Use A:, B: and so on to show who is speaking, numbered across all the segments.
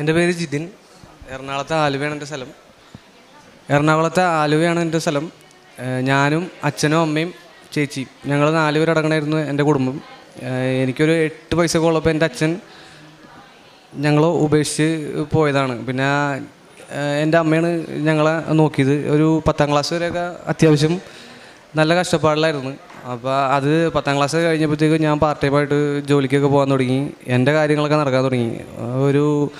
A: എന്റെ പേര് ജിതിൻ. എറണാകുളത്തെ ആലുവയാണ് എന്റെ സ്ഥലം. എറണാകുളത്തെ ആലുവയാണ് എന്റെ സ്ഥലം. ഞാനും അച്ഛനും അമ്മയും ചേച്ചി ഞങ്ങൾ നാല് പേരടങ്ങണമായിരുന്നു എന്റെ കുടുംബം. എനിക്കൊരു എട്ട് പൈസ ഉള്ളപ്പോൾ എന്റെ അച്ഛൻ ഞങ്ങൾ ഉപേക്ഷിച്ച് പോയതാണ്. പിന്നെ എന്റെ അമ്മയാണ് ഞങ്ങളെ നോക്കിയത്. ഒരു പത്താം ക്ലാസ് വരെയൊക്കെ അത്യാവശ്യം നല്ല കഷ്ടപ്പാടിലായിരുന്നു. അപ്പോൾ അത് പത്താം ക്ലാസ് കഴിഞ്ഞപ്പോഴത്തേക്കും ഞാൻ പാർട്ട് ടൈമായിട്ട് ജോലിക്കൊക്കെ പോകാൻ തുടങ്ങി. എന്റെ കാര്യങ്ങളൊക്കെ നടക്കാൻ തുടങ്ങി. ഒരു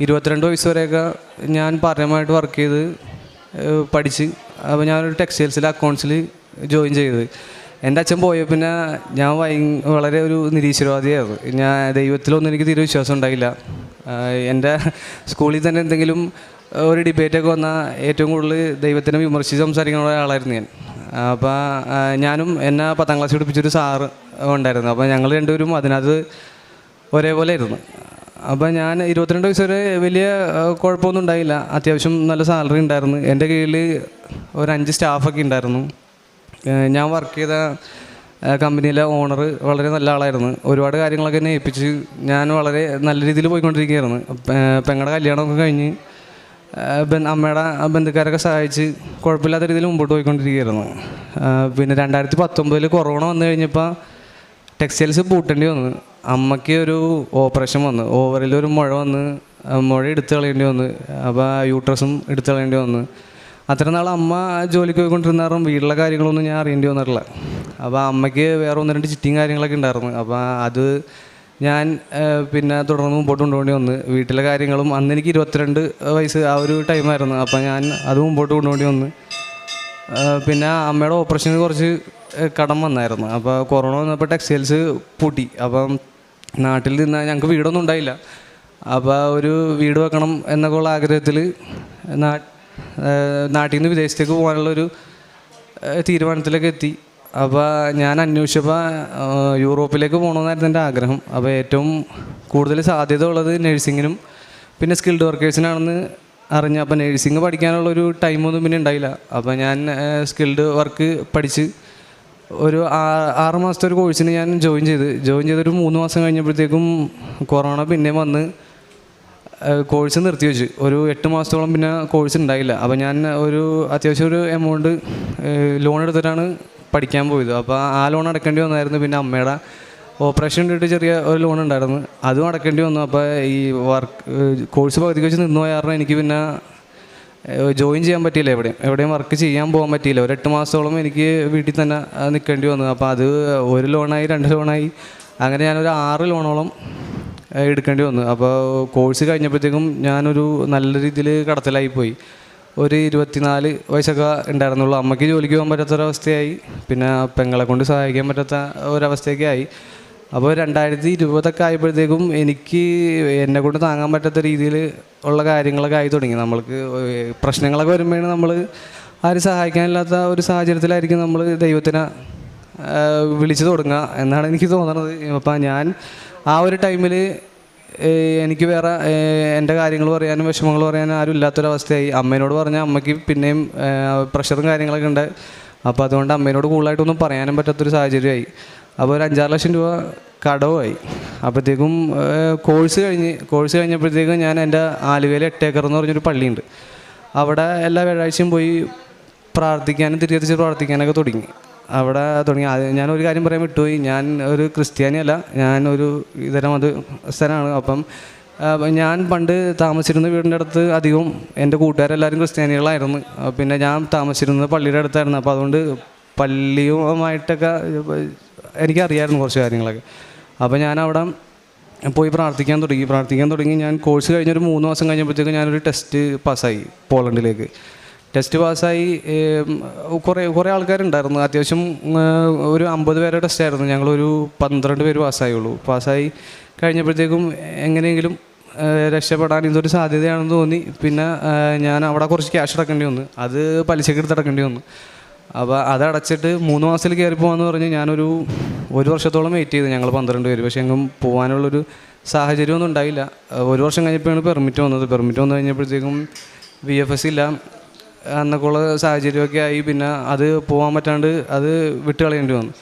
A: ഇരുപത്തിരണ്ട് വയസ്സ് വരെയൊക്കെ ഞാൻ പാർട്ടൈമായിട്ട് വർക്ക് ചെയ്ത് പഠിച്ച് അപ്പോൾ ഞാനൊരു ടെക്സ്റ്റൈൽസിൽ അക്കൗണ്ട്സിൽ ജോയിൻ ചെയ്തത്. എന്റെ അച്ഛൻ പോയ പിന്നെ ഞാൻ വൈ വളരെ ഒരു നിരീശ്വരവാദിയായിരുന്നു. ഞാൻ ദൈവത്തിലൊന്നും എനിക്ക് തീരെ വിശ്വാസം ഉണ്ടായില്ല. എന്റെ സ്കൂളിൽ തന്നെ എന്തെങ്കിലും ഒരു ഡിബേറ്റൊക്കെ വന്നാൽ ഏറ്റവും കൂടുതൽ ദൈവത്തിനെ വിമർശിച്ച് സംസാരിക്കുന്ന ഒരാളായിരുന്നു ഞാൻ. അപ്പോൾ ഞാനും എന്നെ പത്താം ക്ലാസ് പഠിപ്പിച്ചൊരു സാറ് ഉണ്ടായിരുന്നു. അപ്പോൾ ഞങ്ങൾ രണ്ടുപേരും അതിനകത്ത് ഒരേപോലെ ആയിരുന്നു. അപ്പോൾ ഞാൻ ഇരുപത്തിരണ്ട് വയസ്സ് വരെ വലിയ കുഴപ്പമൊന്നും ഉണ്ടായില്ല. അത്യാവശ്യം നല്ല സാലറി ഉണ്ടായിരുന്നു. എന്റെ കീഴിൽ ഒരു അഞ്ച് സ്റ്റാഫൊക്കെ ഉണ്ടായിരുന്നു. ഞാൻ വർക്ക് ചെയ്ത കമ്പനിയിലെ ഓണർ വളരെ നല്ല ആളായിരുന്നു. ഒരുപാട് കാര്യങ്ങളൊക്കെ എന്നെ ഏൽപ്പിച്ച് ഞാൻ വളരെ നല്ല രീതിയിൽ പോയിക്കൊണ്ടിരിക്കുകയായിരുന്നു. പെങ്ങളുടെ കല്യാണമൊക്കെ കഴിഞ്ഞ് അമ്മയുടെ ബന്ധുക്കാരൊക്കെ സഹായിച്ച് കുഴപ്പമില്ലാത്ത രീതിയിൽ മുമ്പോട്ട് പോയിക്കൊണ്ടിരിക്കുകയായിരുന്നു. പിന്നെ രണ്ടായിരത്തി പത്തൊമ്പതിൽ കൊറോണ വന്നു കഴിഞ്ഞപ്പോൾ ടെക്സ്റ്റൈൽസ് പൂട്ടേണ്ടി വന്നു. അമ്മയ്ക്ക് ഒരു ഓപ്പറേഷൻ വന്നു ഓവറിൽ ഒരു മുഴ വന്ന് മുഴ എടുത്തു കളയേണ്ടി വന്നു അപ്പോൾ യൂട്രസും എടുത്തു കളയേണ്ടി വന്നു. അത്ര നാൾ അമ്മ ജോലിക്ക് പോയിക്കൊണ്ടിരുന്ന കാരണം വീട്ടിലെ കാര്യങ്ങളൊന്നും ഞാൻ അറിയേണ്ടി വന്നിട്ടില്ല. അപ്പോൾ അമ്മയ്ക്ക് വേറെ ഒന്ന് രണ്ട് ചിറ്റിയും കാര്യങ്ങളൊക്കെ ഉണ്ടായിരുന്നു. അപ്പോൾ അത് ഞാൻ പിന്നെ തുടർന്ന് മുമ്പോട്ട് കൊണ്ടുപോകേണ്ടി വന്ന്. വീട്ടിലെ കാര്യങ്ങളും അന്ന് എനിക്ക് ഇരുപത്തിരണ്ട് വയസ്സ് ആ ഒരു ടൈമായിരുന്നു അപ്പോൾ ഞാൻ അത് മുമ്പോട്ട് കൊണ്ടുപോകേണ്ടി വന്ന്. പിന്നെ അമ്മയുടെ ഓപ്പറേഷന് കുറച്ച് കടം വന്നായിരുന്നു. അപ്പോൾ കൊറോണ വന്നപ്പോൾ ടെക്സ്റ്റൈൽസ് പൂട്ടി. അപ്പം നാട്ടിൽ നിന്ന് ഞങ്ങൾക്ക് വീടൊന്നും ഉണ്ടായില്ല. അപ്പോൾ ഒരു വീട് വെക്കണം എന്നൊക്കെയുള്ള ആഗ്രഹത്തിൽ നാട്ടിൽ നിന്ന് വിദേശത്തേക്ക് പോകാനുള്ളൊരു തീരുമാനത്തിലേക്ക് എത്തി. അപ്പോൾ ഞാൻ അന്വേഷിച്ചപ്പോൾ യൂറോപ്പിലേക്ക് പോകണമെന്നായിരുന്നു എന്റെ ആഗ്രഹം. അപ്പോൾ ഏറ്റവും കൂടുതൽ സാധ്യത ഉള്ളത് നഴ്സിങ്ങിനും പിന്നെ സ്കിൽഡ് വർക്കേഴ്സിനാണെന്ന് അറിഞ്ഞ് അപ്പോൾ നഴ്സിംഗ് പഠിക്കാനുള്ളൊരു ടൈമൊന്നും പിന്നെ ഉണ്ടായില്ല. അപ്പോൾ ഞാൻ സ്കിൽഡ് വർക്ക് പഠിച്ച് ഒരു ആറ് മാസത്തെ ഒരു കോഴ്സിന് ഞാൻ ജോയിൻ ചെയ്ത്. ജോയിൻ ചെയ്തൊരു മൂന്ന് മാസം കഴിഞ്ഞപ്പോഴത്തേക്കും കൊറോണ പിന്നെ വന്ന് കോഴ്സ് നിർത്തി വെച്ച്. ഒരു എട്ട് മാസത്തോളം പിന്നെ കോഴ്സ് ഉണ്ടായില്ല. അപ്പോൾ ഞാൻ ഒരു അത്യാവശ്യം ഒരു എമൗണ്ട് ലോൺ എടുത്തിട്ടാണ് പഠിക്കാൻ പോയത്. അപ്പോൾ ആ ലോൺ അടക്കേണ്ടി വന്നായിരുന്നു. പിന്നെ അമ്മയുടെ ഓപ്പറേഷൻ ഇട്ടിട്ട് ചെറിയ ഒരു ലോൺ ഉണ്ടായിരുന്നു. അതും അടക്കേണ്ടി വന്നു. അപ്പോൾ ഈ വർക്ക് കോഴ്സ് പകുതിക്ക് വെച്ച് നിന്ന് പോയ കാരണം എനിക്ക് പിന്നെ ജോയിൻ ചെയ്യാൻ പറ്റിയില്ല എവിടെയും. എവിടെയും വർക്ക് ചെയ്യാൻ പോകാൻ പറ്റിയില്ല. ഒരു എട്ട് മാസത്തോളം എനിക്ക് വീട്ടിൽ തന്നെ നിൽക്കേണ്ടി വന്നു. അപ്പോൾ അത് ഒരു ലോണായി രണ്ട് ലോണായി അങ്ങനെ ഞാനൊരു ആറ് ലോണോളം എടുക്കേണ്ടി വന്നു. അപ്പോൾ കോഴ്സ് കഴിഞ്ഞപ്പോഴത്തേക്കും ഞാനൊരു നല്ല രീതിയിൽ കടത്തിലായി പോയി. ഒരു ഇരുപത്തിനാല് വയസ്സൊക്കെ ഉണ്ടായിരുന്നുള്ളൂ. അമ്മയ്ക്ക് ജോലിക്ക് പോകാൻ പറ്റാത്തൊരവസ്ഥയായി. പിന്നെ പെങ്ങളെ കൊണ്ട് സഹായിക്കാൻ പറ്റാത്ത ഒരവസ്ഥയൊക്കെ ആയി. അപ്പോൾ രണ്ടായിരത്തി ഇരുപതൊക്കെ ആയപ്പോഴത്തേക്കും എനിക്ക് എന്നെ കൊണ്ട് താങ്ങാൻ പറ്റാത്ത രീതിയിൽ ഉള്ള കാര്യങ്ങളൊക്കെ ആയി തുടങ്ങി. നമ്മൾക്ക് പ്രശ്നങ്ങളൊക്കെ വരുമ്പോഴാണ് നമ്മൾ ആരും സഹായിക്കാനില്ലാത്ത ഒരു സാഹചര്യത്തിലായിരിക്കും നമ്മൾ ദൈവത്തിനെ വിളിച്ചു തുടങ്ങുക എന്നാണ് എനിക്ക് തോന്നുന്നത്. അപ്പം ഞാൻ ആ ഒരു ടൈമിൽ എനിക്ക് വേറെ എന്റെ കാര്യങ്ങൾ പറയാനും വിഷമങ്ങൾ പറയാനും ആരും ഇല്ലാത്തൊരവസ്ഥയായി. അമ്മേനോട് പറഞ്ഞാൽ അമ്മയ്ക്ക് പിന്നെയും പ്രഷറും കാര്യങ്ങളൊക്കെ ഉണ്ട്. അപ്പോൾ അതുകൊണ്ട് അമ്മേനോട് കൂടുതലായിട്ടൊന്നും പറയാനും പറ്റാത്തൊരു സാഹചര്യമായി. അപ്പോൾ ഒരു അഞ്ചാറ് ലക്ഷം രൂപ കടവുമായി. അപ്പോഴത്തേക്കും കോഴ്സ് കഴിഞ്ഞ് കോഴ്സ് കഴിഞ്ഞപ്പോഴത്തേക്കും ഞാൻ എന്റെ ആലുവയിൽ എട്ടേക്കർ എന്ന് പറഞ്ഞൊരു പള്ളിയുണ്ട്. അവിടെ എല്ലാ വ്യാഴാഴ്ചയും പോയി പ്രാർത്ഥിക്കാനും തിരിച്ച് പ്രാർത്ഥിക്കാനൊക്കെ തുടങ്ങി. അവിടെ തുടങ്ങി. ഞാൻ ഒരു കാര്യം പറയാൻ വിട്ടുപോയി. ഞാൻ ഒരു ക്രിസ്ത്യാനിയല്ല. ഞാൻ ഒരു ഇതര മതസ്ഥനാണ്. അപ്പം ഞാൻ പണ്ട് താമസിച്ചിരുന്ന വീടിന്റെ അടുത്ത് അധികവും എന്റെ കൂട്ടുകാരെല്ലാവരും ക്രിസ്ത്യാനികളായിരുന്നു. പിന്നെ ഞാൻ താമസിച്ചിരുന്നത് പള്ളിയുടെ അടുത്തായിരുന്നു. അപ്പോൾ അതുകൊണ്ട് പള്ളിയുമായിട്ടൊക്കെ എനിക്കറിയായിരുന്നു കുറച്ച് കാര്യങ്ങളൊക്കെ. അപ്പോൾ ഞാൻ അവിടെ പോയി പ്രാർത്ഥിക്കാൻ തുടങ്ങി. പ്രാർത്ഥിക്കാൻ തുടങ്ങി. ഞാൻ കോഴ്സ് കഴിഞ്ഞൊരു മൂന്ന് മാസം കഴിഞ്ഞപ്പോഴത്തേക്ക് ഞാനൊരു ടെസ്റ്റ് പാസ്സായി പോളണ്ടിലേക്ക്. ടെസ്റ്റ് പാസ്സായി കുറേ കുറേ ആൾക്കാരുണ്ടായിരുന്നു. അത്യാവശ്യം ഒരു അമ്പത് പേരെ ടെസ്റ്റ് ആയിരുന്നു. ഞങ്ങളൊരു പന്ത്രണ്ട് പേര് പാസ്സായുള്ളൂ. പാസ്സായി കഴിഞ്ഞപ്പോഴത്തേക്കും എങ്ങനെയെങ്കിലും രക്ഷപ്പെടാൻ ഇതൊരു സാധ്യതയാണെന്ന് തോന്നി. പിന്നെ ഞാൻ അവിടെ കുറച്ച് ക്യാഷ് അടക്കേണ്ടി വന്നു. അത് പലിശക്ക് എടുത്തടക്കേണ്ടി വന്നു. അപ്പോൾ അതടച്ചിട്ട് മൂന്ന് മാസത്തിൽ കയറി പോകാമെന്ന് പറഞ്ഞ് ഞാനൊരു ഒരു വർഷത്തോളം വെയിറ്റ് ചെയ്തു ഞങ്ങൾ പന്ത്രണ്ട് പേര്. പക്ഷേ എങ്ങും പോകാനുള്ളൊരു സാഹചര്യമൊന്നും ഉണ്ടായില്ല. ഒരു വർഷം കഴിഞ്ഞപ്പോഴാണ് പെർമിറ്റ് വന്നത്. പെർമിറ്റ് വന്നു കഴിഞ്ഞപ്പോഴത്തേക്കും വി എഫ് എസ് ഇല്ല. എന്നൊക്കെയുള്ള സാഹചര്യമൊക്കെ ആയി. പിന്നെ അത് പോകാൻ പറ്റാണ്ട് അത് വിട്ട് കളയേണ്ടി വന്നു.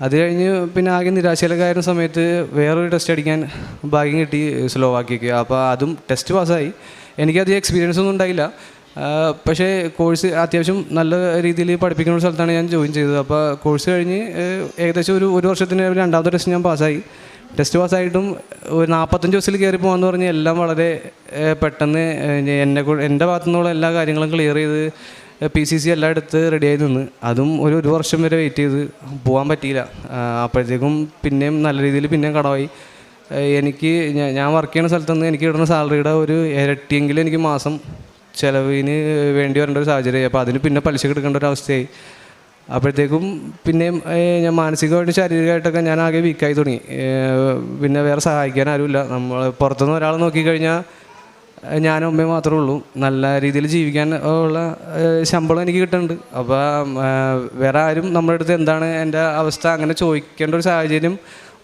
A: അത് കഴിഞ്ഞ് പിന്നെ ആകെ നിരാശയിലൊക്കെ ആയിരുന്ന സമയത്ത് വേറൊരു ടെസ്റ്റ് അടിക്കാൻ ഭാഗ്യം കിട്ടി സ്ലോവാക്കിക്ക് അപ്പോൾ അതും ടെസ്റ്റ് പാസ്സായി എനിക്കധികം എക്സ്പീരിയൻസ് ഒന്നും ഉണ്ടായില്ല. പക്ഷേ കോഴ്സ് അത്യാവശ്യം നല്ല രീതിയിൽ പഠിപ്പിക്കുന്ന ഒരു സ്ഥലത്താണ് ഞാൻ ജോയിൻ ചെയ്തത്. അപ്പോൾ കോഴ്സ് കഴിഞ്ഞ് ഏകദേശം ഒരു ഒരു വർഷത്തിന് രണ്ടാമത്തെ ടെസ്റ്റ് ഞാൻ പാസ്സായി ടെസ്റ്റ് പാസ്സായിട്ടും ഒരു നാൽപ്പത്തഞ്ച് ദിവസത്തിൽ കയറി പോകാമെന്ന് പറഞ്ഞ് എല്ലാം വളരെ പെട്ടെന്ന് എന്നെ എന്റെ ഭാഗത്തു നിന്നുള്ള എല്ലാ കാര്യങ്ങളും ക്ലിയർ ചെയ്ത് പി സി സി എല്ലാം എടുത്ത് റെഡിയായി നിന്ന്. അതും ഒരു ഒരു വർഷം വരെ വെയിറ്റ് ചെയ്ത് പോകാൻ പറ്റിയില്ല. അപ്പോഴത്തേക്കും പിന്നെയും നല്ല രീതിയിൽ പിന്നെയും കടമായി. എനിക്ക് ഞാൻ വർക്ക് ചെയ്യുന്ന സ്ഥലത്തുനിന്ന് എനിക്ക് കിട്ടുന്ന സാലറിയുടെ ഒരു ഇരട്ടിയെങ്കിലും എനിക്ക് മാസം ചിലവിന് വേണ്ടി വരേണ്ട ഒരു സാഹചര്യമായി. അപ്പോൾ അതിന് പിന്നെ പലിശ എടുക്കേണ്ട ഒരു അവസ്ഥയായി. അപ്പോഴത്തേക്കും പിന്നെയും ഞാൻ മാനസികമായിട്ട് ശാരീരികമായിട്ടൊക്കെ ഞാൻ ആകെ വീക്കായി തുടങ്ങി. പിന്നെ വേറെ സഹായിക്കാൻ ആരുമില്ല. നമ്മൾ പുറത്തുനിന്ന് ഒരാൾ നോക്കിക്കഴിഞ്ഞാൽ ഞാനും അമ്മയും മാത്രമേ ഉള്ളൂ. നല്ല രീതിയിൽ ജീവിക്കാൻ ഉള്ള ശമ്പളം എനിക്ക് കിട്ടുന്നുണ്ട്. അപ്പോൾ വേറെ ആരും നമ്മുടെ അടുത്ത് എന്താണ് എന്റെ അവസ്ഥ അങ്ങനെ ചോദിക്കേണ്ട ഒരു സാഹചര്യം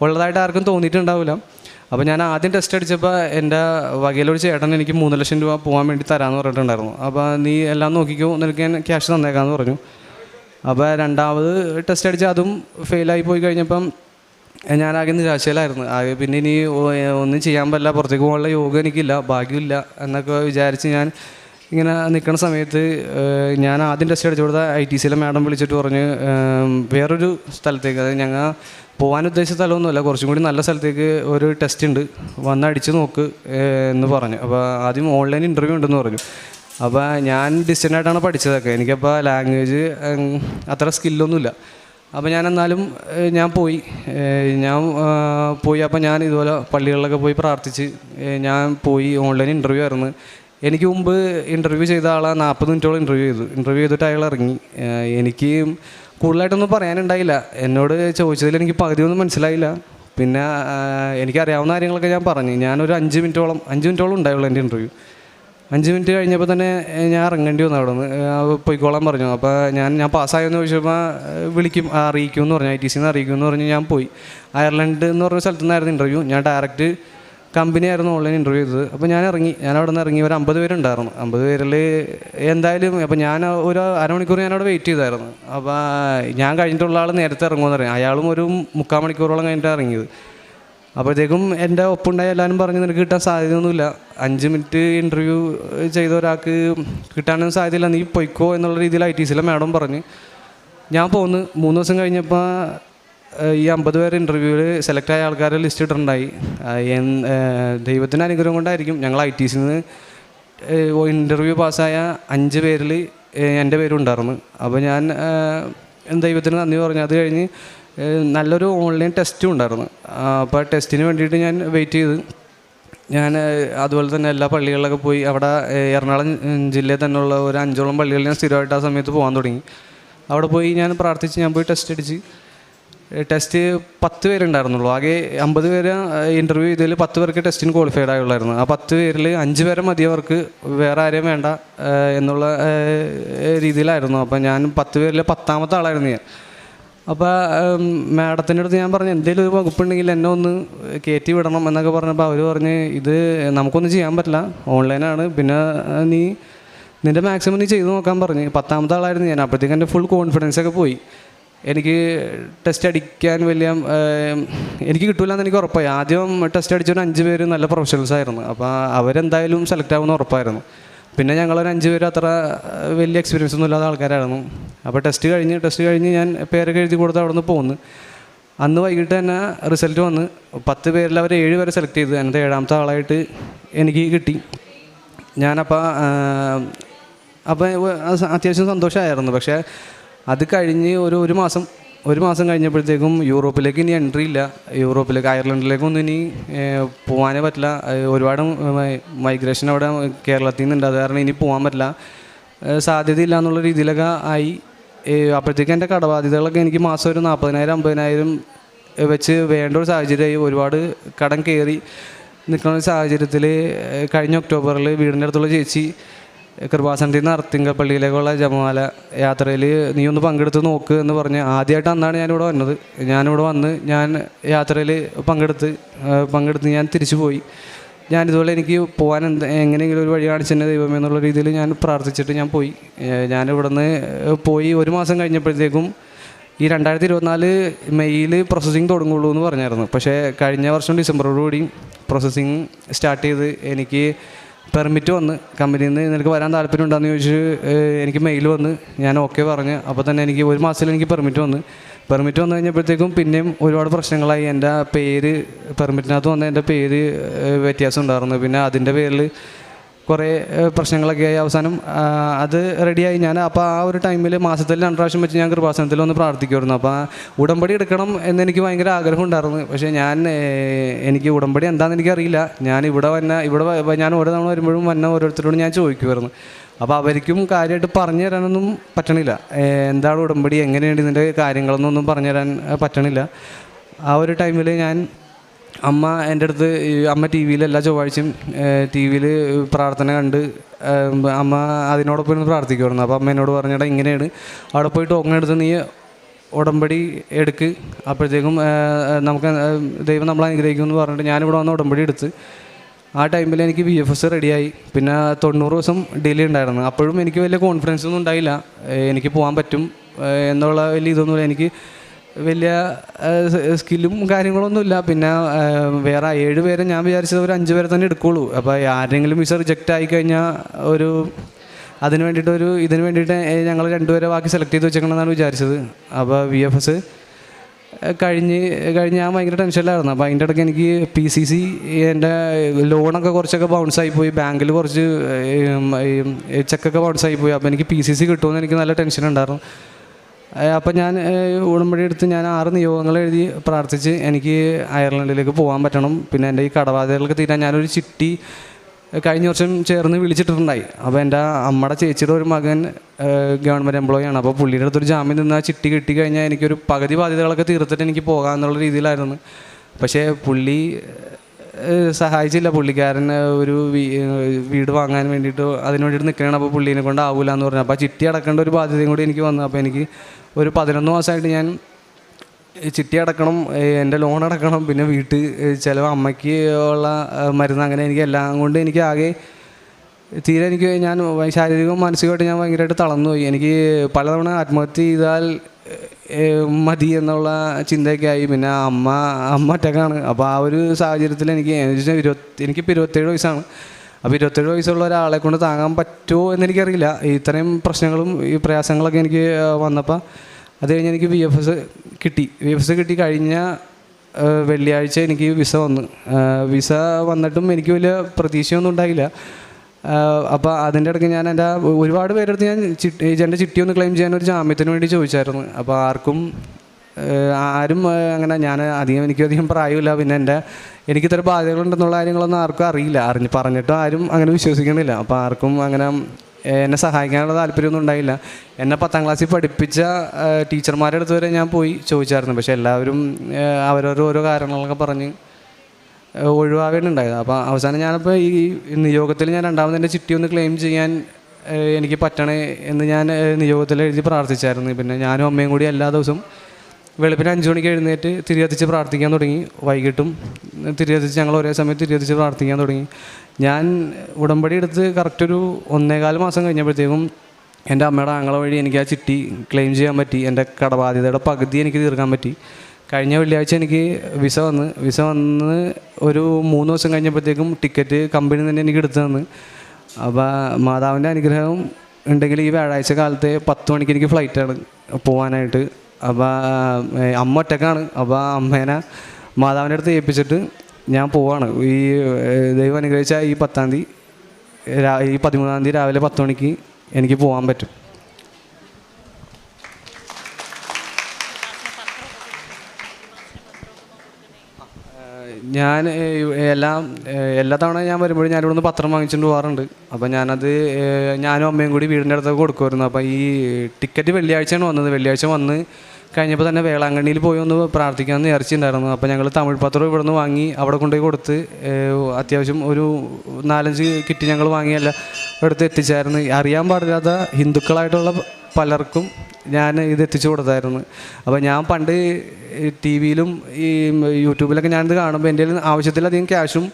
A: ഉള്ളതായിട്ട് ആർക്കും തോന്നിയിട്ടുണ്ടാവില്ല. അപ്പോൾ ഞാൻ ആദ്യം ടെസ്റ്റ് അടിച്ചപ്പോൾ എന്റെ വകയിലൊരു ചേട്ടൻ എനിക്ക് മൂന്ന് ലക്ഷം രൂപ പോകാൻ വേണ്ടി തരാമെന്ന് പറഞ്ഞിട്ടുണ്ടായിരുന്നു. അപ്പോൾ നീ എല്ലാം നോക്കിക്കോ നിനക്ക് ഞാൻ ക്യാഷ് തന്നേക്കാമെന്ന് പറഞ്ഞു. അപ്പോൾ രണ്ടാമത് ടെസ്റ്റ് അടിച്ച് അതും ഫെയിലായി പോയി കഴിഞ്ഞപ്പം ആകെ നിരാശയിലായിരുന്നു. ആകെ പിന്നെ ഇനി ഒന്നും ചെയ്യാൻ പറ്റില്ല പുറത്തേക്ക് പോകാനുള്ള യോഗം എനിക്കില്ല ഭാഗ്യമില്ല എന്നൊക്കെ വിചാരിച്ച് ഞാൻ ഇങ്ങനെ നിൽക്കുന്ന സമയത്ത് ഞാൻ ആദ്യം ടെസ്റ്റ് അടിച്ചു കൊടുത്ത ഐ ടി സിയിലെ മാഡം വിളിച്ചിട്ട് പറഞ്ഞ് വേറൊരു സ്ഥലത്തേക്ക് അതായത് ഞങ്ങൾ പോകാൻ ഉദ്ദേശിച്ച സ്ഥലമൊന്നുമല്ല. കുറച്ചും കൂടി നല്ല സ്ഥലത്തേക്ക് ഒരു ടെസ്റ്റ് ഉണ്ട്. വന്ന് അടിച്ച് നോക്ക് എന്ന് പറഞ്ഞു. അപ്പോൾ ആദ്യം ഓൺലൈൻ ഇന്റർവ്യൂ ഉണ്ടെന്ന് പറഞ്ഞു. അപ്പോൾ ഞാൻ ഡിസ്റ്റന്റ് ആയിട്ടാണ് പഠിച്ചതൊക്കെ. എനിക്കപ്പോൾ ലാംഗ്വേജ് അത്ര സ്കില്ലൊന്നുമില്ല അപ്പോൾ ഞാൻ എന്നാലും ഞാൻ പോയി. ഞാൻ പോയി. അപ്പോൾ ഞാൻ ഇതുപോലെ പള്ളികളിലൊക്കെ പോയി പ്രാർത്ഥിച്ച് ഞാൻ പോയി ഓൺലൈൻ ഇന്റർവ്യൂ ആയിരുന്നു. എനിക്ക് മുമ്പ് ഇന്റർവ്യൂ ചെയ്ത ആളെ നാൽപ്പത് മിനിറ്റോളം ഇന്റർവ്യൂ ചെയ്തു. ഇന്റർവ്യൂ ചെയ്തിട്ട് അയാൾ ഇറങ്ങി. എനിക്ക് കൂടുതലായിട്ടൊന്നും പറയാനുണ്ടായില്ല. എന്നോട് ചോദിച്ചതിൽ എനിക്ക് പകുതിയൊന്നും മനസ്സിലായില്ല. പിന്നെ എനിക്കറിയാവുന്ന കാര്യങ്ങളൊക്കെ ഞാൻ പറഞ്ഞു. ഞാനൊരു അഞ്ച് മിനിറ്റോളം അഞ്ച് മിനിറ്റോളം ഉണ്ടായുള്ളൂ എന്റെ ഇന്റർവ്യൂ അഞ്ച് മിനിറ്റ് കഴിഞ്ഞപ്പോൾ തന്നെ ഞാൻ ഇറങ്ങേണ്ടി വന്നു അവിടെ നിന്ന് പോയിക്കോളാൻ പറഞ്ഞു. അപ്പോൾ ഞാൻ ഞാൻ പാസ്സായെന്ന് ചോദിച്ചപ്പോൾ വിളിക്കും. അറിയിക്കും എന്ന് പറഞ്ഞു. ഐ ടി സിന്ന് അറിയിക്കും എന്ന് പറഞ്ഞ്. ഞാൻ പോയി. അയർലൻഡ് എന്ന് പറഞ്ഞ സ്ഥലത്തു നിന്നായിരുന്നു ഇന്റർവ്യൂ ഞാൻ ഡയറക്റ്റ് കമ്പനി ആയിരുന്നു ഓൺലൈൻ ഇന്റർവ്യൂ ചെയ്തത്. അപ്പോൾ ഞാൻ ഇറങ്ങി. ഞാൻ അവിടെ നിന്ന് ഇറങ്ങി. ഒരു അമ്പത് പേരുണ്ടായിരുന്നു. അമ്പത് പേരിൽ എന്തായാലും അപ്പോൾ ഞാൻ ഒരു അരമണിക്കൂർ ഞാൻ അവിടെ വെയിറ്റ് ചെയ്തായിരുന്നു. അപ്പോൾ ഞാൻ കഴിഞ്ഞിട്ടുള്ള ആൾ നേരത്തെ ഇറങ്ങുമെന്ന് അറിയാം അയാളും ഒരു മുക്കാൽ മണിക്കൂറോളം കഴിഞ്ഞിട്ട് ഇറങ്ങിയത്. അപ്പോഴത്തേക്കും എന്റെ ഒപ്പുണ്ടായ എല്ലാവരും പറഞ്ഞു നിനക്ക് കിട്ടാൻ സാധ്യതയൊന്നുമില്ല. അഞ്ച് മിനിറ്റ് ഇന്റർവ്യൂ ചെയ്ത ഒരാൾക്ക് കിട്ടാനൊന്നും സാധ്യതയില്ല. നീ പൊയ്ക്കോ എന്നുള്ള രീതിയിൽ ഐ ടി സിയിലെ മാഡം പറഞ്ഞ്. ഞാൻ പോന്ന്. മൂന്ന് ദിവസം കഴിഞ്ഞപ്പോൾ ഈ അമ്പത് പേരെ ഇന്റർവ്യൂവിൽ സെലക്ട് ആയ ആൾക്കാരെ ലിസ്റ്റ് ഇട്ടിട്ടുണ്ടായി. ദൈവത്തിന്റെ അനുഗ്രഹം കൊണ്ടായിരിക്കും ഞങ്ങൾ ഐ ടി സിന്ന് ഇന്റർവ്യൂ പാസ്സായ അഞ്ച് പേരിൽ എന്റെ പേരും ഉണ്ടായിരുന്നു അപ്പോൾ ഞാൻ ദൈവത്തിന് നന്ദി പറഞ്ഞു അത് കഴിഞ്ഞ് നല്ലൊരു ഓൺലൈൻ ടെസ്റ്റും ഉണ്ടായിരുന്നു അപ്പോൾ ടെസ്റ്റിന് വേണ്ടിയിട്ട് ഞാൻ വെയിറ്റ് ചെയ്ത്. ഞാൻ അതുപോലെ തന്നെ എല്ലാ പള്ളികളിലൊക്കെ പോയി അവിടെ എറണാകുളം ജില്ലയിൽ തന്നെയുള്ള ഒരു അഞ്ചോളം പള്ളികളിൽ ഞാൻ സ്ഥിരമായിട്ട് ആ സമയത്ത് പോകാൻ തുടങ്ങി. അവിടെ പോയി ഞാൻ പ്രാർത്ഥിച്ച് ഞാൻ പോയി ടെസ്റ്റ് അടിച്ച്. ടെസ്റ്റ് പത്ത് പേരുണ്ടായിരുന്നുള്ളൂ. ആകെ അമ്പത് പേര് ഇന്റർവ്യൂ ചെയ്തതിൽ പത്ത് പേർക്ക് ടെസ്റ്റിന് ക്വാളിഫൈഡ് ആയുള്ളായിരുന്നു. ആ പത്ത് പേരിൽ അഞ്ച് പേരെ മതി അവർക്ക്. വേറെ ആരെയും വേണ്ട എന്നുള്ള രീതിയിലായിരുന്നു. അപ്പോൾ ഞാൻ പത്ത് പേരിൽ പത്താമത്തെ ആളായിരുന്നു ഞാൻ. അപ്പോൾ മാഡത്തിന്റെ അടുത്ത് ഞാൻ പറഞ്ഞു എന്തെങ്കിലും ഒരു വകുപ്പുണ്ടെങ്കിൽ എന്നെ ഒന്ന് കയറ്റി വിടണം എന്നൊക്കെ പറഞ്ഞപ്പോൾ അവർ പറഞ്ഞ് ഇത് നമുക്കൊന്നും ചെയ്യാൻ പറ്റില്ല. ഓൺലൈനാണ് പിന്നെ നീ നിന്റെ മാക്സിമം നീ ചെയ്ത് നോക്കാൻ പറഞ്ഞ്. പത്താമത്തെ ആളായിരുന്നു ഞാൻ. അപ്പോഴത്തേക്ക് എന്റെ ഫുൾ കോൺഫിഡൻസ് ഒക്കെ പോയി. എനിക്ക് ടെസ്റ്റ് അടിക്കാൻ വലിയ എനിക്ക് കിട്ടില്ല എന്ന് എനിക്ക് ഉറപ്പായി. ആദ്യം ടെസ്റ്റ് അടിച്ചൊരു അഞ്ച് പേര് നല്ല പ്രൊഫഷണൽസ് ആയിരുന്നു. അപ്പോൾ അവരെന്തായാലും സെലക്ട് ആവുമെന്ന് ഉറപ്പായിരുന്നു. പിന്നെ ഞങ്ങളൊരു അഞ്ച് പേര് അത്ര വലിയ എക്സ്പീരിയൻസ് ഒന്നും ഇല്ലാത്ത ആൾക്കാരായിരുന്നു. അപ്പോൾ ടെസ്റ്റ് കഴിഞ്ഞ് ടെസ്റ്റ് കഴിഞ്ഞ് ഞാൻ പേരൊക്കെ എഴുതി കൊടുത്ത് അവിടെ നിന്ന് പോന്ന്. അന്ന് വൈകിട്ട് തന്നെ റിസൾട്ട് വന്ന്. പത്ത് പേരിൽ അവർ ഏഴ് പേരെ സെലക്ട് ചെയ്തു. എന്റെ ഏഴാമത്തെ ആളായിട്ട് എനിക്ക് കിട്ടി. ഞാനപ്പോൾ അപ്പോൾ അത്യാവശ്യം സന്തോഷമായിരുന്നു. പക്ഷേ അത് കഴിഞ്ഞ് ഒരു ഒരു മാസം ഒരു മാസം കഴിഞ്ഞപ്പോഴത്തേക്കും യൂറോപ്പിലേക്ക് ഇനി എൻട്രി ഇല്ല. യൂറോപ്പിലേക്ക് അയർലൻഡിലേക്കൊന്നും ഇനി പോകാനേ പറ്റില്ല. ഒരുപാട് മൈഗ്രേഷൻ അവിടെ കേരളത്തിൽ നിന്നുണ്ട്. അത് കാരണം ഇനി പോകാൻ പറ്റില്ല. സാധ്യതയില്ല എന്നുള്ള രീതിയിലൊക്കെ ആയി. അപ്പോഴത്തേക്കും എന്റെ കടബാധ്യതകളൊക്കെ എനിക്ക് മാസം ഒരു നാൽപ്പതിനായിരം അമ്പതിനായിരം വെച്ച് വേണ്ട ഒരു സാഹചര്യമായി ഒരുപാട് കടം കയറി നിൽക്കുന്ന ഒരു സാഹചര്യത്തിൽ കഴിഞ്ഞ ഒക്ടോബറിൽ വീടിന്റെ അടുത്തുള്ള ചേച്ചി കൃപാസനത്തിൽ നിന്ന് അർത്തിങ്ക പള്ളിയിലേക്കുള്ള ജപമാല യാത്രയിൽ നീ ഒന്ന് പങ്കെടുത്ത് നോക്ക് എന്ന് പറഞ്ഞ് ആദ്യമായിട്ട് അന്നാണ് ഞാനിവിടെ വന്നത്. ഞാനിവിടെ വന്ന് ഞാൻ യാത്രയിൽ പങ്കെടുത്ത് പങ്കെടുത്ത് ഞാൻ തിരിച്ചു പോയി. ഞാനിതുപോലെ എനിക്ക് പോകാൻ എന്ത് എങ്ങനെയെങ്കിലും ഒരു വഴി കാണിച്ചെന്നെ ദൈവമേ എന്നുള്ള രീതിയിൽ ഞാൻ പ്രാർത്ഥിച്ചിട്ട് ഞാൻ പോയി. ഞാനിവിടെ നിന്ന് പോയി ഒരു മാസം കഴിഞ്ഞപ്പോഴത്തേക്കും ഈ രണ്ടായിരത്തി ഇരുപത്തിനാല് മെയ്യിൽ പ്രോസസ്സിങ് തുടങ്ങുള്ളൂ എന്ന് പറഞ്ഞായിരുന്നു. പക്ഷേ കഴിഞ്ഞ വർഷം ഡിസംബറോടുകൂടി പ്രോസസ്സിങ് സ്റ്റാർട്ട് ചെയ്ത് എനിക്ക് പെർമിറ്റ് വന്ന് കമ്പനിയിൽ നിന്ന് നിനക്ക് വരാൻ താല്പര്യം ഉണ്ടെന്ന് ചോദിച്ച് എനിക്ക് മെയിൽ വന്ന് ഞാൻ ഓക്കെ പറഞ്ഞ്. അപ്പോൾ തന്നെ എനിക്ക് ഒരു മാസത്തിൽ എനിക്ക് പെർമിറ്റ് വന്ന്. പെർമിറ്റ് വന്നു കഴിഞ്ഞപ്പോഴത്തേക്കും പിന്നെയും ഒരുപാട് പ്രശ്നങ്ങളായി. എന്റെ പേര് പെർമിറ്റിനകത്ത് വന്ന എന്റെ പേര് വ്യത്യാസം ഉണ്ടായിരുന്നു. പിന്നെ അതിന്റെ പേരിൽ കുറേ പ്രശ്നങ്ങളൊക്കെ ആയി അവസാനം അത് റെഡിയായി. ഞാൻ അപ്പോൾ ആ ഒരു ടൈമിൽ മാസത്തിൽ രണ്ട് പ്രാവശ്യം വെച്ച് ഞാൻ കൃപാസനത്തിൽ ഒന്ന് പ്രാർത്ഥിക്കുമായിരുന്നു അപ്പോൾ ഉടമ്പടി എടുക്കണം എന്ന് എനിക്ക് ഭയങ്കര ആഗ്രഹം ഉണ്ടായിരുന്നു. പക്ഷേ ഞാൻ എനിക്ക് ഉടമ്പടി എന്താണെന്ന് എനിക്കറിയില്ല. ഞാൻ ഇവിടെ വന്ന ഇവിടെ ഞാൻ ഓരോ തവണ വരുമ്പോഴും വന്ന ഓരോരുത്തരോടും ഞാൻ ചോദിക്കുമായിരുന്നു അപ്പോൾ അവർക്കും കാര്യമായിട്ട് പറഞ്ഞു തരാനൊന്നും പറ്റണില്ല. എന്താണ് ഉടമ്പടി? എങ്ങനെയാണ് ഇതിന്റെ കാര്യങ്ങളെന്നൊന്നും പറഞ്ഞു തരാൻ പറ്റണില്ല. ആ ഒരു ടൈമിൽ ഞാൻ അമ്മ എന്റെ അടുത്ത് അമ്മ ടി വിയിൽ എല്ലാ ചൊവ്വാഴ്ചയും ടി വിയിൽ പ്രാർത്ഥന കണ്ട് അമ്മ അതിനോടൊപ്പം ഇരുന്ന് പ്രാർത്ഥിക്കുമായിരുന്നു അപ്പോൾ അമ്മ എന്നോട് പറഞ്ഞിട്ട് ഇങ്ങനെയാണ്. അവിടെ പോയി ടോക്കൺ എടുത്ത് നീ ഉടമ്പടി എടുക്ക്. അപ്പോഴത്തേക്കും നമുക്ക് ദൈവം നമ്മളെ അനുഗ്രഹിക്കും എന്ന് പറഞ്ഞിട്ട് ഞാനിവിടെ വന്ന് ഉടമ്പടി എടുത്ത്. ആ ടൈമിൽ എനിക്ക് ബി എഫ് എസ് റെഡിയായി പിന്നെ തൊണ്ണൂറ് ദിവസം ഡിലേ ഉണ്ടായിരുന്നു. അപ്പോഴും എനിക്ക് വലിയ കോൺഫിഡൻസ് ഒന്നും ഉണ്ടായില്ല. എനിക്ക് പോകാൻ പറ്റും എന്നുള്ള വലിയ ഇതൊന്നുമില്ല. എനിക്ക് വലിയ സ്കില്ലും കാര്യങ്ങളൊന്നുമില്ല. പിന്നെ വേറെ ഏഴ് പേരെ ഞാൻ വിചാരിച്ചത് ഒരു അഞ്ച് പേരെ തന്നെ എടുക്കുള്ളൂ. അപ്പോൾ ആരെങ്കിലും വിസ റിജക്റ്റ് ആയി കഴിഞ്ഞാൽ ഒരു അതിന് വേണ്ടിയിട്ട് ഒരു ഇതിന് വേണ്ടിയിട്ട് ഞങ്ങൾ രണ്ടുപേരെ ബാക്കി സെലക്ട് ചെയ്ത് വെച്ചേക്കണമെന്നാണ് വിചാരിച്ചത്. അപ്പോൾ വി എഫ് എസ് കഴിഞ്ഞ് കഴിഞ്ഞ് ഞാൻ ഭയങ്കര ടെൻഷനിലായിരുന്നു അപ്പോൾ അതിന്റെ ഇടയ്ക്ക് എനിക്ക് പി സി സി എന്റെ ലോണൊക്കെ കുറച്ചൊക്കെ ബൗൺസ് ആയിപ്പോയി ബാങ്കിൽ കുറച്ച് ചെക്കൊക്കെ ബൗൺസ് ആയിപ്പോയി അപ്പോൾ എനിക്ക് പി സി സി കിട്ടുമെന്ന് എനിക്ക് നല്ല ടെൻഷൻ ഉണ്ടായിരുന്നു. അപ്പം ഞാൻ ഉടമ്പടി എടുത്ത് ഞാൻ ആറ് നിയോഗങ്ങൾ എഴുതി പ്രാർത്ഥിച്ച് എനിക്ക് അയർലൻഡിലേക്ക് പോകാൻ പറ്റണം. പിന്നെ എന്റെ ഈ കടബാധ്യതകളൊക്കെ തീരാൻ ഞാനൊരു ചിട്ടി കഴിഞ്ഞ വർഷം ചേർന്ന് വിളിച്ചിട്ടുണ്ടായി അപ്പോൾ എന്റെ അമ്മയുടെ ചേച്ചിയുടെ ഒരു മകൻ ഗവൺമെന്റ് എംപ്ലോയി ആണ്. അപ്പോൾ പുള്ളിയുടെ അടുത്തൊരു ജാമ്യം നിന്ന് ആ ചിട്ടി കിട്ടി കഴിഞ്ഞാൽ എനിക്കൊരു പകുതി ബാധ്യതകളൊക്കെ തീർത്തിട്ട് എനിക്ക് പോകാമെന്നുള്ള രീതിയിലായിരുന്നു. പക്ഷേ പുള്ളി സഹായിച്ചില്ല. പുള്ളിക്കാരൻ ഒരു വീട് വാങ്ങാൻ വേണ്ടിയിട്ട് അതിന് വേണ്ടിയിട്ട് നിൽക്കുകയാണ് അപ്പോൾ പുള്ളീനെ കൊണ്ട് ആവില്ല എന്ന് പറഞ്ഞു അപ്പോൾ ചിട്ടി അടക്കേണ്ട ഒരു ബാധ്യതയും കൂടി എനിക്ക് വന്നു. അപ്പോൾ എനിക്ക് ഒരു പതിനൊന്ന് മാസമായിട്ട് ഞാൻ ചിട്ടി അടക്കണം എന്റെ ലോൺ അടക്കണം പിന്നെ വീട്ട് ചിലവ് അമ്മയ്ക്ക് ഉള്ള മരുന്ന് അങ്ങനെ എനിക്ക് എല്ലാം കൊണ്ട് എനിക്ക് ആകെ തീരെ എനിക്ക് ഞാൻ ശാരീരികവും മാനസികമായിട്ട് ഞാൻ ഭയങ്കരമായിട്ട് തളർന്നു പോയി എനിക്ക് പലതവണ ആത്മഹത്യ ചെയ്താൽ മതി എന്നുള്ള ചിന്തയൊക്കെ ആയി പിന്നെ അമ്മ അമ്മ ഒറ്റക്കാണ്. അപ്പോൾ ആ ഒരു സാഹചര്യത്തിൽ എനിക്ക് ഇരുപത്തി എനിക്കിപ്പോൾ ഇരുപത്തേഴ് വയസ്സാണ്. അപ്പോൾ ഇരുപത്തേഴ് വയസ്സുള്ള ഒരാളെ കൊണ്ട് താങ്ങാൻ പറ്റുമോ എന്നെനിക്കറിയില്ല. ഇത്രയും പ്രശ്നങ്ങളും ഈ പ്രയാസങ്ങളൊക്കെ എനിക്ക് വന്നപ്പോൾ അത് കഴിഞ്ഞ് എനിക്ക് വി എഫ് എസ് കിട്ടി. വി എഫ് എസ് കിട്ടി കഴിഞ്ഞ വെള്ളിയാഴ്ച എനിക്ക് വിസ വന്നു. വിസ വന്നിട്ടും എനിക്ക് വലിയ പ്രതീക്ഷയൊന്നും ഉണ്ടായില്ല. അപ്പോൾ അതിന്റെ ഇടയ്ക്ക് ഞാൻ എന്റെ ഒരുപാട് പേരെടുത്ത് ഞാൻ ചിട്ടി എന്റെ ചിട്ടി ഒന്ന് ക്ലെയിം ചെയ്യാൻ ഒരു ജാമ്യത്തിന് വേണ്ടി ചോദിച്ചായിരുന്നു. അപ്പോൾ ആർക്കും ആരും അങ്ങനെ ഞാൻ അധികം എനിക്കധികം പ്രായമില്ല. പിന്നെ എന്റെ എനിക്ക് ഇത്ര ബാധ്യതകളുണ്ടെന്നുള്ള കാര്യങ്ങളൊന്നും ആർക്കും അറിയില്ല. അറിഞ്ഞ് പറഞ്ഞിട്ടും ആരും അങ്ങനെ വിശ്വസിക്കണില്ല. അപ്പോൾ ആർക്കും അങ്ങനെ എന്നെ സഹായിക്കാനുള്ള താല്പര്യമൊന്നും ഉണ്ടായില്ല. എന്നെ പത്താം ക്ലാസ്സിൽ പഠിപ്പിച്ച ടീച്ചർമാരുടെ അടുത്ത് വരെ ഞാൻ പോയി ചോദിച്ചായിരുന്നു. പക്ഷേ എല്ലാവരും അവരോരോ ഓരോ കാരണങ്ങളൊക്കെ പറഞ്ഞ് ഏഹ് ഒഴിവാകുന്നുണ്ടായത് അപ്പോൾ അവസാനം ഞാനിപ്പോൾ ഈ നിയോഗത്തിൽ ഞാൻ രണ്ടാമത് എന്റെ ചിട്ടി ഒന്ന് ക്ലെയിം ചെയ്യാൻ എനിക്ക് പറ്റണേ എന്ന് ഞാൻ നിയോഗത്തിൽ എഴുതി പ്രാർത്ഥിച്ചായിരുന്നു. പിന്നെ ഞാനും അമ്മയും കൂടി എല്ലാ ദിവസവും വെളുപ്പിന് അഞ്ച് മണിക്ക് എഴുന്നേറ്റ് തിരികത്തിച്ച് പ്രാർത്ഥിക്കാൻ തുടങ്ങി. വൈകിട്ടും തിരികത്തിച്ച് ഞങ്ങൾ ഒരേ സമയത്ത് തിരികത്തിച്ച് പ്രാർത്ഥിക്കാൻ തുടങ്ങി. ഞാൻ ഉടമ്പടി എടുത്ത് കറക്റ്റ് ഒരു ഒന്നേകാൽ മാസം കഴിഞ്ഞപ്പോഴത്തേക്കും എന്റെ അമ്മയുടെ ആങ്ങളെ വഴി എനിക്ക് ആ ചിട്ടി ക്ലെയിം ചെയ്യാൻ പറ്റി. എന്റെ കടബാധ്യതയുടെ പകുതി എനിക്ക് തീർക്കാൻ പറ്റി. കഴിഞ്ഞ വെള്ളിയാഴ്ച എനിക്ക് വിസ വന്ന് വിസ വന്ന് ഒരു മൂന്ന് ദിവസം കഴിഞ്ഞപ്പോഴത്തേക്കും ടിക്കറ്റ് കമ്പനി തന്നെ എനിക്ക് എടുത്തു തന്ന്. അപ്പോൾ മാതാവിന്റെ അനുഗ്രഹം ഉണ്ടെങ്കിൽ ഈ വ്യാഴാഴ്ച കാലത്തെ പത്ത് മണിക്ക് എനിക്ക് ഫ്ലൈറ്റാണ് പോകാനായിട്ട് അപ്പോൾ അമ്മ ഒറ്റക്കാണ്. അപ്പോൾ അമ്മേനെ മാതാവിന്റെ അടുത്ത് ഏൽപ്പിച്ചിട്ട് ഞാൻ പോവാണ്. ഈ ദൈവം അനുഗ്രഹിച്ച ഈ പത്താം തീയതി ഈ പതിമൂന്നാം തീയതി രാവിലെ പത്ത് മണിക്ക് എനിക്ക് പോകാൻ പറ്റും. ഞാൻ എല്ലാ എല്ലാം തവണ ഞാൻ വരുമ്പോഴും ഞാൻ ഇവിടുന്ന് പത്രം വാങ്ങിച്ചുകൊണ്ട് പോകാറുണ്ട് അപ്പോൾ ഞാനത് ഞാനും അമ്മയും കൂടി വീടിന്റെ അടുത്തൊക്കെ കൊടുക്കുമായിരുന്നു. അപ്പോൾ ഈ ടിക്കറ്റ് വെള്ളിയാഴ്ചയാണ് വന്നത്. വെള്ളിയാഴ്ച വന്ന് കഴിഞ്ഞപ്പോൾ തന്നെ വേളാങ്കണ്ണിയിൽ പോയി ഒന്ന് പ്രാർത്ഥിക്കാമെന്ന് വിചാരിച്ചിട്ടുണ്ടായിരുന്നു. അപ്പോൾ ഞങ്ങൾ തമിഴ് പത്രം ഇവിടുന്ന് വാങ്ങി അവിടെ കൊണ്ടുപോയി കൊടുത്ത് അത്യാവശ്യം ഒരു നാലഞ്ച് കിറ്റ് ഞങ്ങൾ വാങ്ങിയല്ല എടുത്ത് എത്തിച്ചായിരുന്നു. അറിയാൻ പാടില്ലാത്ത ഹിന്ദുക്കളായിട്ടുള്ള പലർക്കും ഞാൻ ഇത് എത്തിച്ചു കൊടുത്തായിരുന്നു. അപ്പോൾ ഞാൻ പണ്ട് ടി വിയിലും ഈ യൂട്യൂബിലൊക്കെ ഞാനിത് കാണുമ്പോൾ എന്റെ ആവശ്യത്തിലധികം ക്യാഷും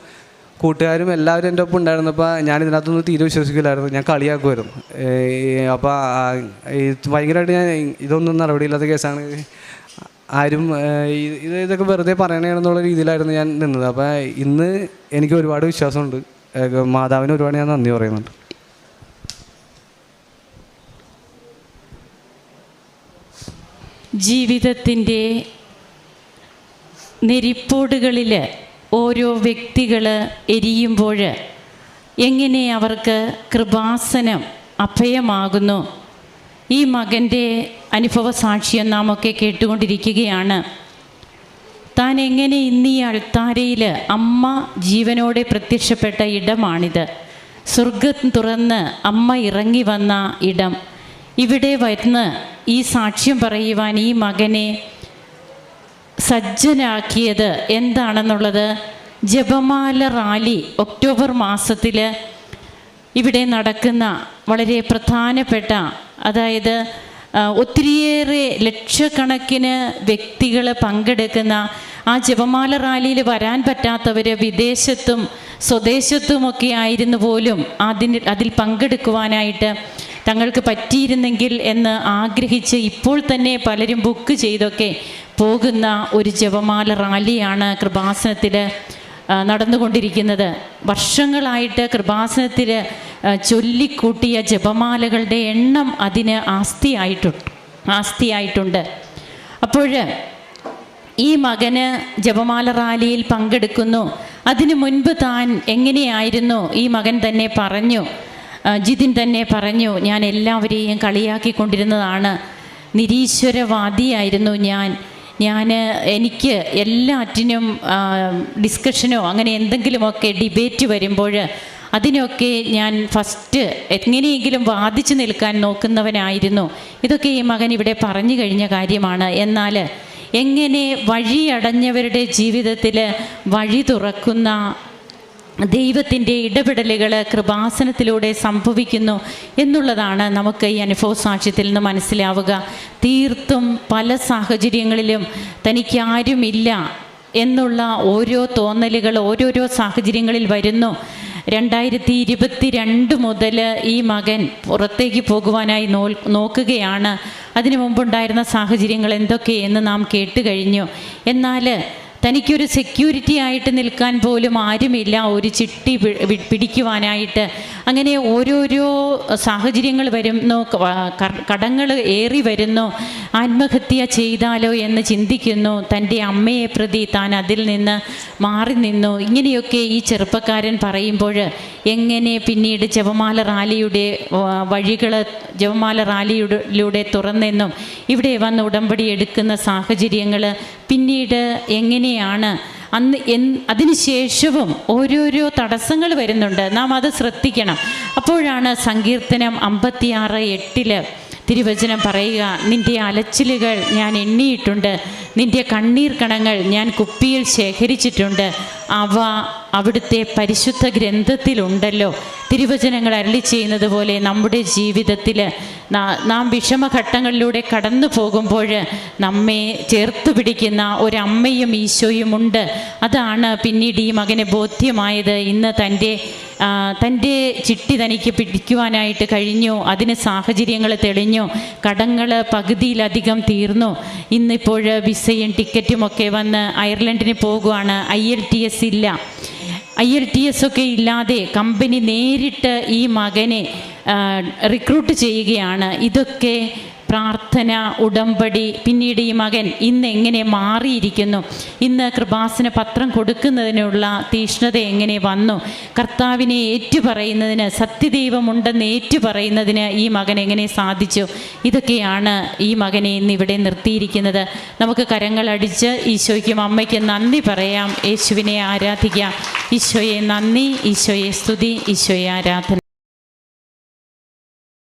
A: കൂട്ടുകാരും എല്ലാവരും എന്റെ ഒപ്പം ഉണ്ടായിരുന്നപ്പോൾ ഞാൻ ഇതിനകത്തൊന്നും തീരെ വിശ്വസിക്കില്ലായിരുന്നു. ഞാൻ കളിയാക്കുമായിരുന്നു. അപ്പോൾ ഭയങ്കരമായിട്ട് ഞാൻ ഇതൊന്നും നടപടിയില്ലാത്ത കേസാണ്. ആരും ഇത് ഇത് ഇതൊക്കെ വെറുതെ പറയണെന്നുള്ള രീതിയിലായിരുന്നു ഞാൻ നിന്നത്. അപ്പോൾ ഇന്ന് എനിക്ക് ഒരുപാട് വിശ്വാസമുണ്ട്. മാതാവിന് ഒരുപാട് ഞാൻ നന്ദി പറയുന്നുണ്ട്.
B: ജീവിതത്തിന്റെ നെരിപ്പോടുകളിൽ ഓരോ വ്യക്തികൾ എരിയുമ്പോൾ എങ്ങനെ അവർക്ക് കൃപാസനം അഭയമാകുന്നു? ഈ മകന്റെ അനുഭവ സാക്ഷ്യം നാം ഒക്കെ കേട്ടുകൊണ്ടിരിക്കുകയാണ്. താൻ എങ്ങനെ ഇന്ന് ഈ അൾത്താരയിൽ അമ്മ ജീവനോടെ പ്രത്യക്ഷപ്പെട്ട ഇടമാണിത്. സ്വർഗം തുറന്ന് അമ്മ ഇറങ്ങി വന്ന ഇടം. ഇവിടെ വരുന്ന് ഈ സാക്ഷ്യം പറയുവാൻ ഈ മകനെ സജ്ജനാക്കിയത് എന്താണെന്നുള്ളത് ജപമാല റാലി ഒക്ടോബർ മാസത്തിൽ ഇവിടെ നടക്കുന്ന വളരെ പ്രധാനപ്പെട്ട അതായത് ഒത്തിരിയേറെ ലക്ഷക്കണക്കിന് വ്യക്തികൾ പങ്കെടുക്കുന്ന ആ ജപമാല റാലിയിൽ വരാൻ പറ്റാത്തവർ വിദേശത്തും സ്വദേശത്തുമൊക്കെ ആയിരുന്നു പോലും അതിന് അതിൽ പങ്കെടുക്കുവാനായിട്ട് തങ്ങൾക്ക് പറ്റിയിരുന്നെങ്കിൽ എന്ന് ആഗ്രഹിച്ച് ഇപ്പോൾ തന്നെ പലരും ബുക്ക് ചെയ്തൊക്കെ പോകുന്ന ഒരു ജപമാല റാലിയാണ് കൃപാസനത്തിൽ നടന്നുകൊണ്ടിരിക്കുന്നത്. വർഷങ്ങളായിട്ട് കൃപാസനത്തിൽ ചൊല്ലിക്കൂട്ടിയ ജപമാലകളുടെ എണ്ണം അതിന് ആസ്തിയായിട്ടുണ്ട് ആസ്തിയായിട്ടുണ്ട്. അപ്പോൾ ഈ മകന് ജപമാല റാലിയിൽ പങ്കെടുക്കുന്നു. അതിനു മുൻപ് താൻ എങ്ങനെയായിരുന്നു? ഈ മകൻ തന്നെ പറഞ്ഞു ജിതിൻ തന്നെ പറഞ്ഞു ഞാൻ എല്ലാവരെയും കളിയാക്കിക്കൊണ്ടിരുന്നതാണ്. നിരീശ്വരവാദിയായിരുന്നു ഞാൻ. ഞാൻ എനിക്ക് എല്ലാറ്റിനും ഡിസ്കഷനോ അങ്ങനെ എന്തെങ്കിലുമൊക്കെ ഡിബേറ്റ് വരുമ്പോൾ അതിനൊക്കെ ഞാൻ ഫസ്റ്റ് എങ്ങനെയെങ്കിലും വാദിച്ചു നിൽക്കാൻ നോക്കുന്നവനായിരുന്നു. ഇതൊക്കെ ഈ മകൻ ഇവിടെ പറഞ്ഞു കഴിഞ്ഞ കാര്യമാണ്. എന്നാൽ എങ്ങനെ വഴിയടഞ്ഞവരുടെ ജീവിതത്തിൽ വഴി തുറക്കുന്ന ദൈവത്തിന്റെ ഇടപെടലുകൾ കൃപാസനത്തിലൂടെ സംഭവിക്കുന്നു എന്നുള്ളതാണ് നമുക്ക് ഈ അനുഭവ സാക്ഷ്യത്തിൽ നിന്ന് മനസ്സിലാവുക. തീർത്തും പല സാഹചര്യങ്ങളിലും തനിക്കാരുമില്ല എന്നുള്ള ഓരോ തോന്നലുകൾ ഓരോരോ സാഹചര്യങ്ങളിൽ വരുന്നു. രണ്ടായിരത്തി ഇരുപത്തി രണ്ട് മുതൽ ഈ മകൻ പുറത്തേക്ക് പോകുവാനായി നോ നോക്കുകയാണ്. അതിനു മുമ്പുണ്ടായിരുന്ന സാഹചര്യങ്ങൾ എന്തൊക്കെയെന്ന് നാം കേട്ട് കഴിഞ്ഞു. എന്നാൽ തനിക്കൊരു സെക്യൂരിറ്റി ആയിട്ട് നിൽക്കാൻ പോലും ആരുമില്ല. ഒരു ചിട്ടി പിടിക്കുവാനായിട്ട് അങ്ങനെ ഓരോരോ സാഹചര്യങ്ങൾ വരുന്നു കടങ്ങൾ ഏറി വരുന്നു ആത്മഹത്യ ചെയ്താലോ എന്ന് ചിന്തിക്കുന്നു തന്റെ അമ്മയെ പ്രതി താൻ അതിൽ നിന്ന് മാറി നിന്നു. ഇങ്ങനെയൊക്കെ ഈ ചെറുപ്പക്കാരൻ പറയുമ്പോൾ എങ്ങനെ പിന്നീട് ജപമാല റാലിയുടെ വഴികൾ ജപമാല റാലിയിലൂടെ തുറന്നെന്നും ഇവിടെ വന്ന് ഉടമ്പടി എടുക്കുന്ന സാഹചര്യങ്ങൾ പിന്നീട് എങ്ങനെയാണ് അന്ന് എൻ അതിനുശേഷവും ഓരോരോ തടസ്സങ്ങൾ വരുന്നുണ്ട്. നാം അത് ശ്രദ്ധിക്കണം. അപ്പോഴാണ് സങ്കീർത്തനം അമ്പത്തിയാറ് എട്ടിൽ തിരുവചനം പറയുക നിന്റെ അലച്ചിലുകൾ ഞാൻ എണ്ണിയിട്ടുണ്ട്. നിന്റെ കണ്ണീർ കണങ്ങൾ ഞാൻ കുപ്പിയിൽ ശേഖരിച്ചിട്ടുണ്ട്. അവ അവിടുത്തെ പരിശുദ്ധ ഗ്രന്ഥത്തിലുണ്ടല്ലോ. തിരുവചനങ്ങൾ അരളി ചെയ്യുന്നത് പോലെ നമ്മുടെ ജീവിതത്തിൽ നാം വിഷമഘട്ടങ്ങളിലൂടെ കടന്നു പോകുമ്പോൾ നമ്മെ ചേർത്ത് പിടിക്കുന്ന ഒരമ്മയും ഈശോയും ഉണ്ട്. അതാണ് പിന്നീട് ഈ മകനെ ബോധ്യമായത്. ഇന്ന് തന്റെ തന്റെ ചിട്ടി തനിക്ക് പിടിക്കുവാനായിട്ട് കഴിഞ്ഞു. അതിന് സാഹചര്യങ്ങൾ തെളിഞ്ഞു. കടങ്ങൾ പകുതിയിലധികം തീർന്നു. ഇന്നിപ്പോൾ വിസയും ടിക്കറ്റും ഒക്കെ വന്ന് അയർലൻഡിന് പോകുവാണ്. ഐ എൽ ടി എസ് ഇല്ല. ഐ എൽ ടി എസ് ഒക്കെ ഇല്ലാതെ കമ്പനി നേരിട്ട് ഈ മകനെ റിക്രൂട്ട് ചെയ്യുകയാണ്. ഇതൊക്കെ പ്രാർത്ഥന ഉടമ്പടി പിന്നീട് ഈ മകൻ ഇന്ന് എങ്ങനെ മാറിയിരിക്കുന്നു? ഇന്ന് കൃപാസന പത്രം കൊടുക്കുന്നതിനുള്ള തീഷ്ണത എങ്ങനെ വന്നു? കർത്താവിനെ ഏറ്റുപറയുന്നതിന് സത്യദൈവമുണ്ടെന്ന് ഏറ്റുപറയുന്നതിന് ഈ മകൻ എങ്ങനെ സാധിച്ചു? ഇതൊക്കെയാണ് ഈ മകനെ ഇന്ന് ഇവിടെ നിർത്തിയിരിക്കുന്നത്. നമുക്ക് കരങ്ങളടിച്ച് ഈശോയ്ക്കും അമ്മയ്ക്കും നന്ദി പറയാം. യേശുവിനെ ആരാധിക്കാം. ഈശോയെ നന്ദി ഈശോയെ സ്തുതി ഈശോയെ ആരാധന.